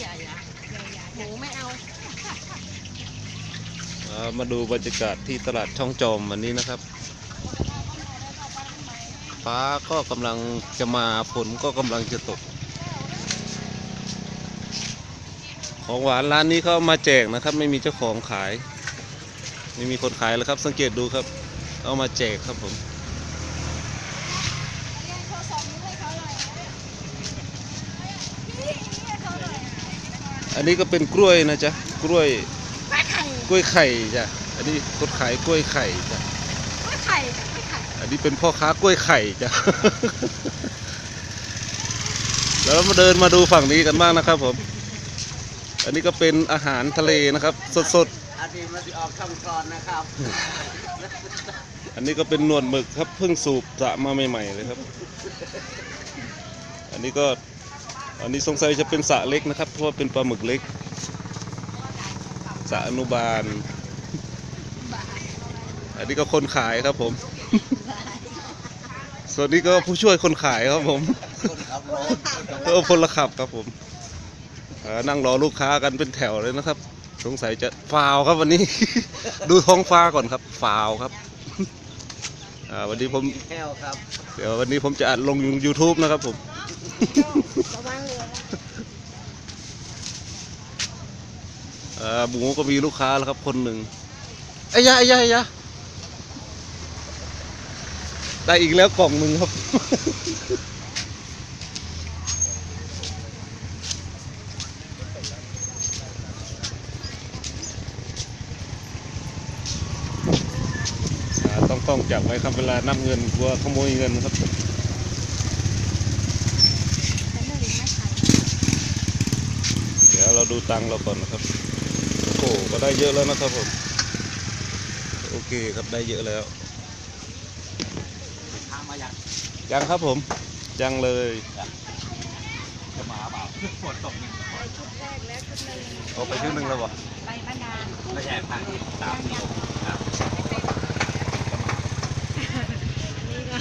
ใหญ่อะหมูไม่เอามาดูบรรยากาศที่ตลาดช่องจอมวันนี้นะครับ ฟ้าก็กำลังจะมาฝนก็กำลังจะตก ของหวานร้านนี้เขามาแจกนะครับ ไม่มีเจ้าของขาย ไม่มีคนขายแล้วครับ สังเกตดูครับ เอามาแจกครับผม อันนี้ก็เป็นกล้วยนะจ๊ะกล้วยไม่ไข่กล้วยไข่จ้ะอันนี้คนขายกล้วยไข่จ้ะไม่ไข่ค่ะไม่ไข่อันนี้เป็นพ่อค้ากล้วยไข่จ้ะ แล้วเรามาเดินมาดูฝั่งนี้กันบ้างนะครับผม อันนี้ก็เป็นอาหารทะเลนะครับ สดอาทิตย์มาสิออกช่องกรอนนะครับๆ อันนี้ก็เป็นหนวดหมึกครับเพิ่งสูบสระมาใหม่ๆเลยครับ อันนี้ก็ อันนี้สงสัยจะเป็นสระเล็กนะครับ เพราะว่าเป็นปลาหมึกเล็กสระอนุบาล อันนี้ก็คนขายครับผม ส่วนนี้ก็ผู้ช่วยคนขายครับผมคนขับรถเออพลขับครับผมเอ่อนั่งรอลูกค้ากันเป็นแถวเลยนะครับ สงสัยจะฟาวครับวันนี้ ดูท้องฟ้าก่อนครับฟาวครับอ่าวันนี้ผมแก้วครับเดี๋ยววันนี้ผมจะอัดลง YouTube นะครับผม ระวังเรือนะเอ่อหมูก็มีลูกค้าแล้วครับคนหนึ่งไอ้ยะไอ้ยะไอ้ยะได้อีกแล้วกล่องหนึ่งครับอ่าต้องต้องจับไว้ครับเวลานับเงินกลัวขโมยเงินครับ แต่ไม่ถึงไม่ไข่ เดูตังเราก่อนนะครับโอ้ก็ได้เยอะแล้วนะครับผมโอเคครับได้เยอะแล้วทางมาย่างยังครับผมยังเลยจะมาเปล่าฝนตกไปชุดแรกแล้วชุดหนึ่งเอาไปครึ่งหนึ่งแล้วบ่ไปบ้านนาไม่ใช่ทางที่ตามที่ครับนี่ก็